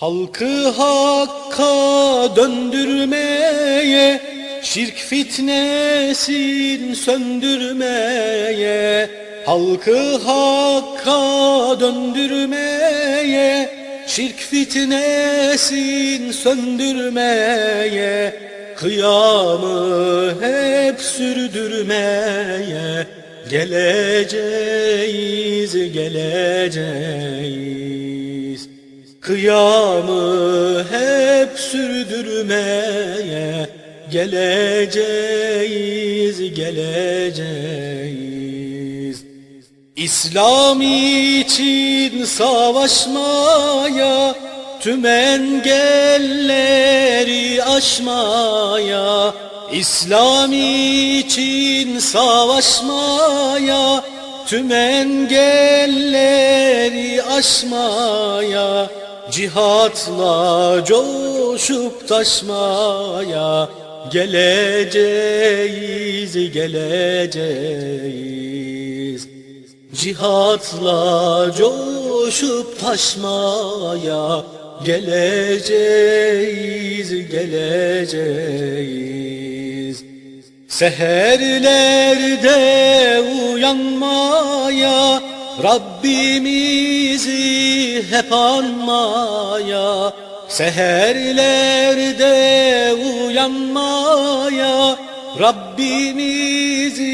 Halkı hakka döndürmeye, şirk fitnesin söndürmeye, halkı hakka döndürmeye, şirk fitnesin söndürmeye, kıyamı hep sürdürmeye, geleceğiz, geleceğiz. Kıyamı hep sürdürmeye geleceğiz, geleceğiz. İslam için savaşmaya, tüm engelleri aşmaya, İslam için savaşmaya, tüm engelleri aşmaya, cihatla coşup taşmaya, geleceğiz, geleceğiz. Cihatla coşup taşmaya geleceğiz, geleceğiz. Seherlerde uyanmaya, Rabbimizi hep anmaya, Seherlerde uyanmaya, Rabbimizi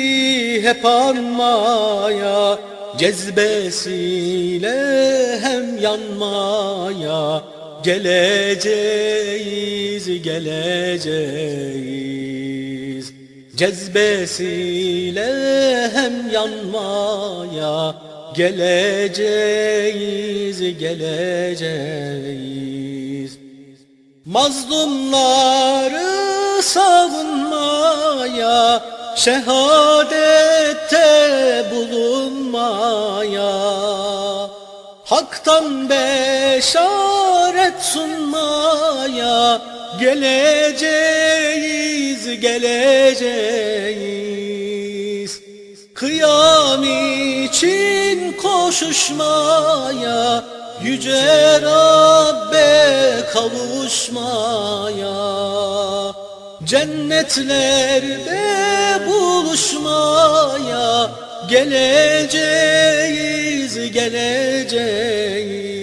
hep anmaya, Cezbesiyle hem yanmaya, Geleceğiz, geleceğiz. Cezbesiyle hem yanmaya, Geleceğiz, geleceğiz. Mazlumları savunmaya, şehadette bulunmaya, Hak'tan beşaret sunmaya, geleceğiz, geleceğiz. Kıyam için koşuşmaya, Yüce Rabbe kavuşmaya, Cennetlerde buluşmaya, Geleceğiz, geleceğiz.